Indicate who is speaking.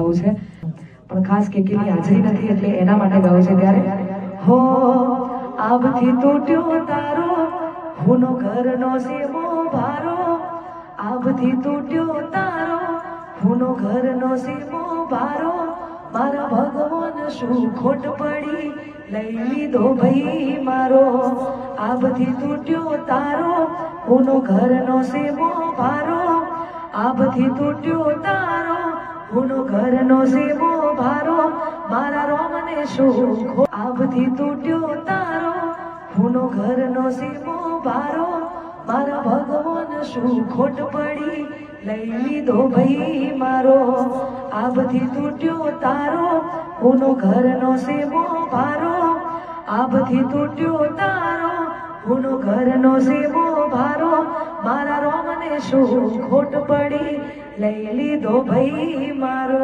Speaker 1: ગાવું છે. પણ ખાસ કેકીની હાજરી નથી, એટલે એના માટે ગાવું છે ત્યારે, હો આબથી તૂટ્યો તારો, હુનો ઘરનો સેવો ભારો આબથી તૂટ્યો તારો, હુનો ઘરનો સેવો ભારો, મારા ભગવાન શું ખોટ પડી લઈ લીધો ભાઈ મારો આબથી તૂટ્યો તારો, હુનો ઘરનો સેવો ભારો આબથી તૂટ્યો તારો હુનો ઘરનો સેવો ભારો, મારા રોમને શું ખો તૂટ્યો તારો. હુનો ઘરનો સેવો ભારો, મારા ભગવાન શું ખોટ પડી લઈ લીધો ભાઈ મારો. આબથી તૂટ્યો તારો હુનો ઘરનો સેવો ભારો. આબથી તૂટ્યો તારો હુનો ઘરનો સેવો ભારો. શું ખોટ પડી લઈ લીધો ભાઈ મારો